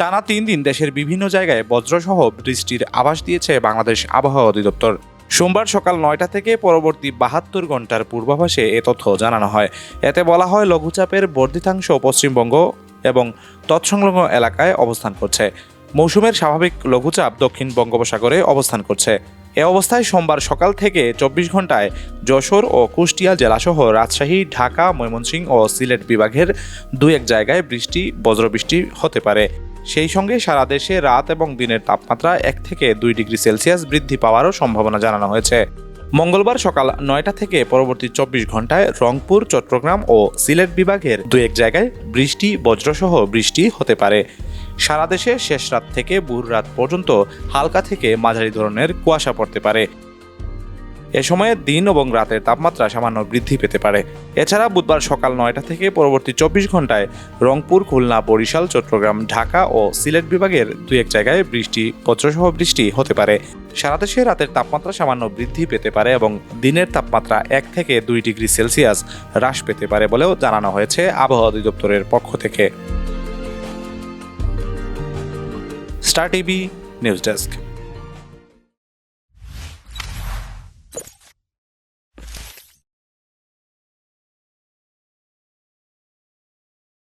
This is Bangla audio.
টানা তিন দিন দেশের বিভিন্ন জায়গায় বজ্রসহ বৃষ্টির আভাস দিয়েছে বাংলাদেশ আবহাওয়া অধিদপ্তর। সোমবার সকাল নয়টা থেকে পরবর্তী বাহাত্তর ঘণ্টার পূর্বাভাসে এ তথ্য জানানো হয়। এতে বলা হয়, লঘুচাপের বর্ধিতাংশ পশ্চিমবঙ্গ এবং তৎসংলগ্ন এলাকায় অবস্থান করছে। মৌসুমের স্বাভাবিক লঘুচাপ দক্ষিণ বঙ্গোপসাগরে অবস্থান করছে। এ অবস্থায় সোমবার সকাল থেকে চব্বিশ ঘন্টায় যশোর ও কুষ্টিয়া জেলাসহ রাজশাহী, ঢাকা, ময়মনসিংহ ও সিলেট বিভাগের দুই এক জায়গায় বৃষ্টি, বজ্রবৃষ্টি হতে পারে। সেই সঙ্গে সারা দেশে রাত এবং দিনের তাপমাত্রা এক থেকে দুই ডিগ্রি সেলসিয়াস বৃদ্ধি পাওয়ারও সম্ভাবনা জানানো হয়েছে। মঙ্গলবার সকাল নয়টা থেকে পরবর্তী চব্বিশ ঘন্টায় রংপুর, চট্টগ্রাম ও সিলেট বিভাগের দু এক জায়গায় বৃষ্টি, বজ্রসহ বৃষ্টি হতে পারে। সারা দেশে শেষ রাত থেকে ভোর রাত পর্যন্ত হালকা থেকে মাঝারি ধরনের কুয়াশা পড়তে পারে। এ সময়ে দিন এবং রাতের তাপমাত্রা সামান্য বৃদ্ধি পেতে পারে। এছাড়া বুধবার সকাল নয়টা থেকে পরবর্তী চব্বিশ ঘন্টায় রংপুর, খুলনা, বরিশাল, চট্টগ্রাম, ঢাকা ও সিলেট বিভাগের দুই এক জায়গায় বৃষ্টি, বজ্রসহ বৃষ্টি হতে পারে। সারা দেশে রাতের তাপমাত্রা সামান্য বৃদ্ধি পেতে পারে এবং দিনের তাপমাত্রা এক থেকে দুই ডিগ্রি সেলসিয়াস হ্রাস পেতে পারে বলেও জানানো হয়েছে আবহাওয়া অধিদপ্তরের পক্ষ থেকে। Star TV, news desk.